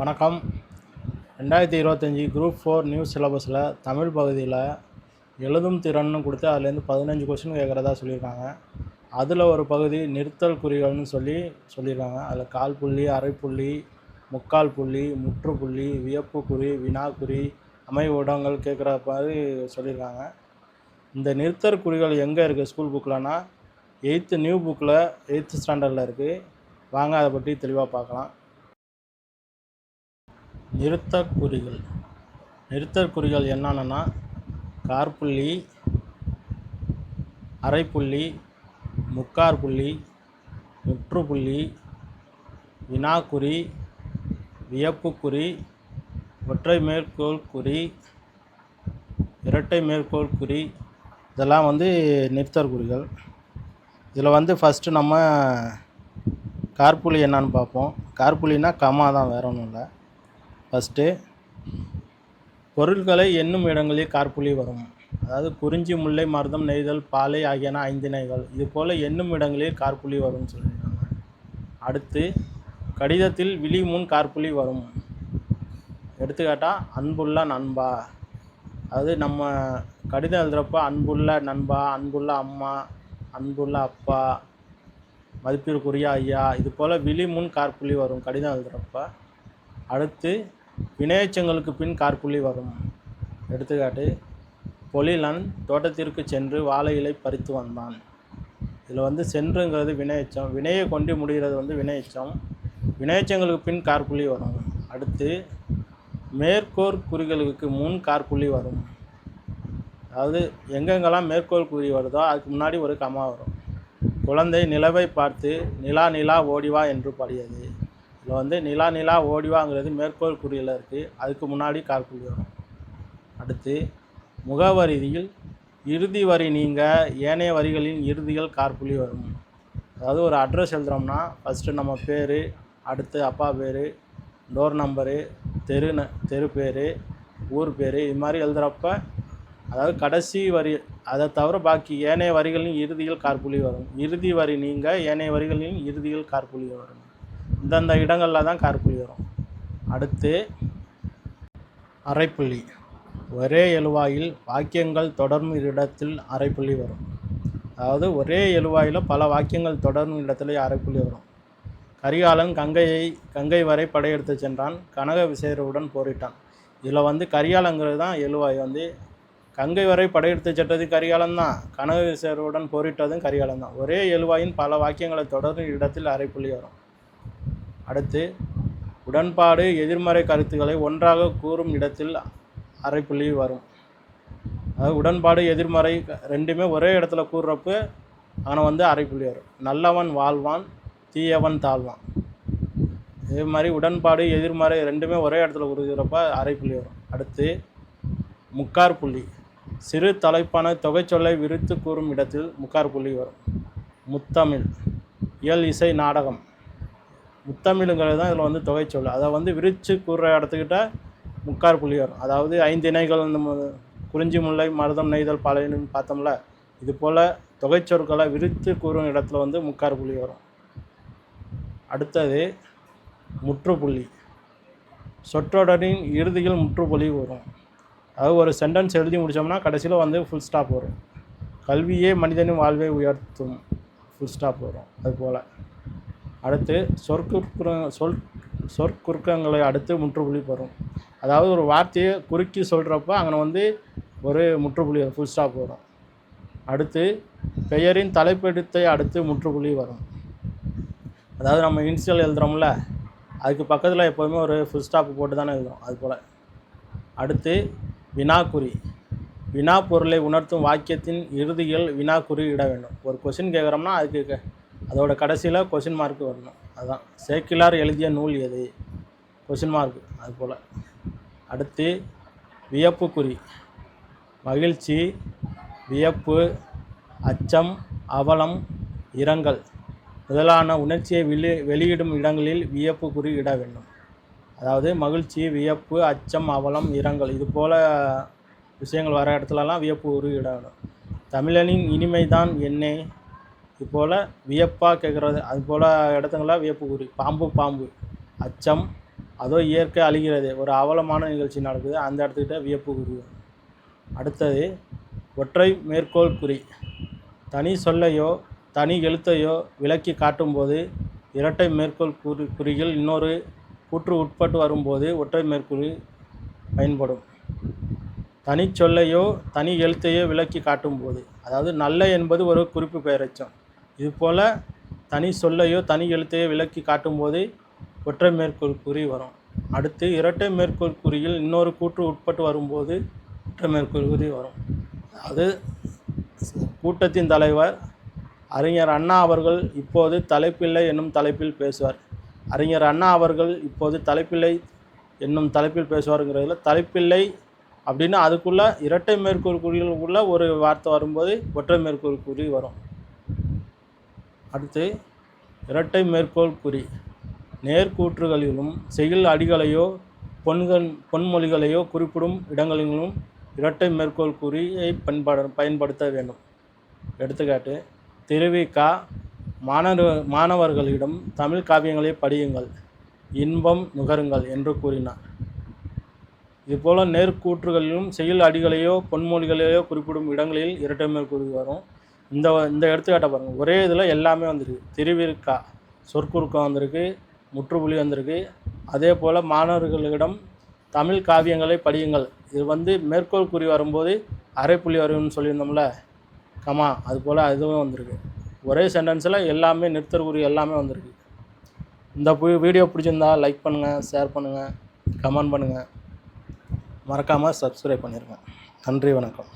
வணக்கம். ரெண்டாயிரத்தி இருபத்தஞ்சி குரூப் ஃபோர் நியூஸ் சிலபஸில் தமிழ் பகுதியில் எழுதும் திறன்னு கொடுத்து அதுலேருந்து பதினஞ்சு கொஸ்டின் கேட்குறதா சொல்லியிருக்காங்க. அதில் ஒரு பகுதி நிறுத்தல் குறிகள்னு சொல்லி சொல்லியிருக்காங்க. அதில் கால் புள்ளி அரை புள்ளி முக்கால் புள்ளி முற்றுப்புள்ளி வியப்பு குறி வினாக்குறி அமைவிடங்கள் கேட்குற மாதிரி சொல்லியிருக்காங்க. இந்த நிறுத்தற் குறிகள் எங்கே இருக்குது ஸ்கூல் புக்கில்னா எயித்து நியூ புக்கில் எயித்து ஸ்டாண்டர்டில் இருக்குது வாங்க அதை பற்றி தெளிவாக பார்க்கலாம். நிறுத்தற்குறிகள். குறிகள் குறிகள் என்னென்னா காற்புள்ளி அரைப்புள்ளி முக்கார் புள்ளி முற்றுப்புள்ளி வினாக்குறி வியப்புக்குறி ஒற்றை மேற்கோள் குறி இரட்டை மேற்கோள் குறி இதெல்லாம் வந்து நிறுத்தற்குறிகள். இதில் வந்து ஃபஸ்ட்டு நம்ம காற்புள்ளி என்னான்னு பார்ப்போம். காற்புள்ளினா கமா தான் வேற ஒன்றும் இல்லை. ஃபஸ்ட்டு பொருட்களை எண்ணும் இடங்களில் காற்புள்ளி வரும். அதாவது குறிஞ்சி முல்லை மருதம் நெய்தல் பாலை ஆகியன ஐந்திணைகள் இது போல் எண்ணும் இடங்களில் காற்புள்ளி வரும்னு சொல்லியிருக்காங்க. அடுத்து கடிதத்தில் விழி முன் காற்புள்ளி வரும். எடுத்துக்காட்டால் அன்புள்ள நண்பா. அதாவது நம்ம கடிதம் எழுதுகிறப்ப அன்புள்ள நண்பா அன்புள்ள அம்மா அன்புள்ள அப்பா மதிப்பிற்குரிய ஐயா இது போல் விழி முன் காற்புள்ளி வரும் கடிதம் எழுதுகிறப்ப அடுத்து வினையச்சங்களுக்கு பின் கார்புள்ளி வரும். எடுத்துக்காட்டு பொழிலன் தோட்டத்திற்கு சென்று வாழை இலை பறித்து வந்தான். இதில் வந்து சென்றுங்கிறது வினையச்சம் வினையை கொண்டு முடிகிறது வந்து வினையச்சம் வினையச்சங்களுக்கு பின் கார்புள்ளி வரும். அடுத்து மேற்கோர் குறிகளுக்கு முன் கார்புள்ளி வரும். அதாவது எங்கெங்கெல்லாம் மேற்கோள் குறி வருதோ அதுக்கு முன்னாடி ஒரு கமா வரும். குழந்தை நிலவை பார்த்து நிலா நிலா ஓடிவா என்று பாடியது. இப்போ வந்து நிலா நிலா ஓடிவாங்கிறது மேற்கோள் குறியில் இருக்குது அதுக்கு முன்னாடி கால்குழி வரும். அடுத்து முகவரியில் இறுதி வரி நீங்கள் ஏனைய வரிகளின் இறுதிகள் கார்புலி வரும். அதாவது ஒரு அட்ரஸ் எழுதுகிறோம்னா ஃபஸ்ட்டு நம்ம பேர் அடுத்து அப்பா பேர் டோர் நம்பரு தெரு ந தெரு பேர் ஊர் பேர் இது மாதிரி எழுதுகிறப்ப அதாவது கடைசி வரி அதை தவிர பாக்கி ஏனைய வரிகளின் இறுதியில் கார்புலி வரும். இறுதி வரி நீங்கள் ஏனைய வரிகளின் இறுதியில் கார்புலி வரும். இந்தந்த இடங்களில் தான் காற்புள்ளி வரும் அடுத்து அரைப்புள்ளி. ஒரே எழுவாயில் வாக்கியங்கள் தொடரும் இடத்தில் அரைப்புள்ளி வரும். அதாவது ஒரே எழுவாயில் பல வாக்கியங்கள் தொடரும் இடத்துல அரைப்புள்ளி வரும். கரிகாலன் கங்கையை கங்கை வரை படையெடுத்து சென்றான். கனக விசேருடன் போரிட்டான். இதில் வந்து கரிகாலங்கிறது தான் எழுவாய். வந்து கங்கை வரை படையெடுத்து சென்றது கரிகாலன் தான். கனக விசேருடன் போரிட்டதும் கரிகாலன் தான். ஒரே எழுவாயின் பல வாக்கியங்களை தொடரும் இடத்தில் அரைப்புள்ளி வரும். அடுத்து உடன்பாடு எதிர்மறை கருத்துக்களை ஒன்றாக கூறும் இடத்தில் அரைப்புள்ளி வரும். அதாவது உடன்பாடு எதிர்மறை க- ரெண்டுமே ஒரே இடத்துல கூறுறப்ப அவனை வந்து அரைப்புள்ளி வரும். நல்லவன் வாழ்வான் தீயவன் தாழ்வான். இதே மாதிரி உடன்பாடு எதிர்மறை ரெண்டுமே ஒரே இடத்துல கூறுகிறப்ப அரைப்புள்ளி வரும். அடுத்து முக்கார் புள்ளி. சிறு தலைப்பான தொகைச்சொல்லை விரித்து கூறும் இடத்தில் முக்கார் புள்ளி வரும். முத்தமிழ். இயல் இசை நாடகம். முத்தமிழுங்கிறது தான் இதில் வந்து தொகைச்சொல். அதை வந்து விரித்து கூறுற இடத்துக்கிட்ட முக்கார் புள்ளி வரும் அதாவது ஐந்து இணைகள் இந்த குறிஞ்சி முல்லை மருதம் நெய்தல் பாலைன்னு பார்த்தோம்ல இது போல் தொகைச்சொற்களை விரித்து கூறும் இடத்துல வந்து முக்கார் புள்ளி வரும். அடுத்தது முற்றுப்புள்ளி. சொற்றொடரின் இறுதியில் முற்றுப்புள்ளி வரும். அதாவது ஒரு சென்டென்ஸ் எழுதி முடித்தோம்னா கடைசியில் வந்து ஃபுல் ஸ்டாப் வரும். கல்வியே மனிதனின் வாழ்வை உயர்த்தும். ஃபுல் ஸ்டாப் வரும். அதுபோல் அடுத்து சொற்குற்ற சொல் சொற்குறுக்கங்களை அடுத்து முற்றுப்புள்ளி வரும் அதாவது ஒரு வார்த்தையை குறுக்கி சொல்கிறப்ப அங்கே வந்து ஒரு முற்றுப்புள்ளி வரும் ஃபுல் ஸ்டாப் வரும். அடுத்து பெயரின் தலைப்பெடுத்தை அடுத்து முற்றுப்புள்ளி வரும். அதாவது நம்ம இன்சியல் எழுதுகிறோம்ல அதுக்கு பக்கத்தில் எப்போதுமே ஒரு ஃபுல் ஸ்டாப் போட்டு தானே எழுதுகிறோம் அது போல். அடுத்து வினாக்குறி. வினா பொருளை உணர்த்தும் வாக்கியத்தின் இறுதியில் வினாக்குறி இட வேண்டும். ஒரு கொஷின் கேட்குறோம்னா அதுக்கு அதோட கடைசியில் கொஷின் மார்க் வரணும். அதுதான் சேக்கிலார் எழுதிய நூல் எது? கொஷின் மார்க் அது போல். அடுத்து வியப்புக்குறி மகிழ்ச்சி வியப்பு அச்சம் அவலம் இரங்கல். முதலான உணர்ச்சியை வெளி வெளியிடும் இடங்களில் வியப்பு குறி இட வேண்டும். அதாவது மகிழ்ச்சி வியப்பு அச்சம் அவலம் இரங்கல். இது போல் விஷயங்கள் வர இடத்துலலாம் வியப்பு குறி இட வேண்டும். தமிழனின் இனிமைதான் என்னை. இது போல் வியப்பாக கேட்குறது அது போல் இடத்துங்களாம் வியப்பு குறி பாம்பு பாம்பு அச்சம் அதோ இயற்கை அழிகிறது ஒரு அவலமான நிகழ்ச்சி நடக்குது அந்த இடத்துக்கிட்ட வியப்பு குறி அடுத்தது ஒற்றை மேற்கோள் குறி தனி சொல்லையோ தனி எழுத்தையோ விளக்கி காட்டும்போது இரட்டை மேற்கோள் குறி குறிகள் இன்னொரு கூற்று உட்பட்டு வரும்போது ஒற்றை மேற்குறி பயன்படும். தனி சொல்லையோ தனி எழுத்தையோ விளக்கி காட்டும்போது அதாவது நல்ல என்பது ஒரு குறிப்பு பெயரச்சம். இதுபோல் தனி சொல்லையோ தனி எழுத்தையோ விளக்கி காட்டும்போது ஒற்றை மேற்கோள் குறி வரும். அடுத்து இரட்டை மேற்கோள் குறியில் இன்னொரு கூற்று உட்பட்டு வரும்போது ஒற்றை மேற்கோள் குறி வரும். அது கூட்டத்தின் தலைவர் அறிஞர் அண்ணா அவர்கள் இப்போது தலைப்பில்லை என்னும் தலைப்பில் பேசுவார். அறிஞர் அண்ணா அவர்கள் இப்போது தலைப்பில்லை என்னும் தலைப்பில் பேசுவாருங்கிறதுல தலைப்பில்லை அப்படின்னா அதுக்குள்ளே இரட்டை மேற்கோள் குறிகளுக்குள்ள ஒரு வார்த்தை வரும்போது ஒற்றை மேற்கோள் குறி வரும். அடுத்து இரட்டை மேற்கோள் குறி. நேர்கூற்றுகளிலும் செய்யுள் அடிகளையோ பொன்கள் பொன்மொழிகளையோ குறிப்பிடும் இடங்களிலும் இரட்டை மேற்கோள் குறியை பயன்பட பயன்படுத்த வேண்டும். எடுத்துக்காட்டு திருவிக்கா மாணவர் மாணவர்களிடம் தமிழ் காவியங்களை படியுங்கள். இன்பம் நுகருங்கள் என்று கூறினார். இதுபோல் நேர்கூற்றுகளிலும் செயல் அடிகளையோ பொன்மொழிகளையோ குறிப்பிடும் இடங்களில் இரட்டை மேற்கூறி வரும். இந்த இந்த எடுத்துக்காட்டை பாருங்கள் ஒரே இதில் எல்லாமே வந்திருக்கு. திருவிருக்கா சொற்குறுக்கம் வந்திருக்கு முற்றுப்புள்ளி வந்திருக்கு. அதே போல் மாணவர்களிடம் தமிழ் காவியங்களை படியுங்கள். இது வந்து மேற்கோள் குறி வரும்போது அரைப்புள்ளி வரும்னு சொல்லியிருந்தோம்ல? கமா அது போல் அதுவும் வந்திருக்கு. ஒரே சென்டென்ஸில் எல்லாமே நிறுத்தற்குறி எல்லாமே வந்திருக்கு. இந்த பு- வீடியோ பிடிச்சிருந்தா லைக் பண்ணுங்கள் ஷேர் பண்ணுங்கள் கமெண்ட் பண்ணுங்கள் மறக்காமல் சப்ஸ்கிரைப் பண்ணிடுங்க நன்றி வணக்கம்.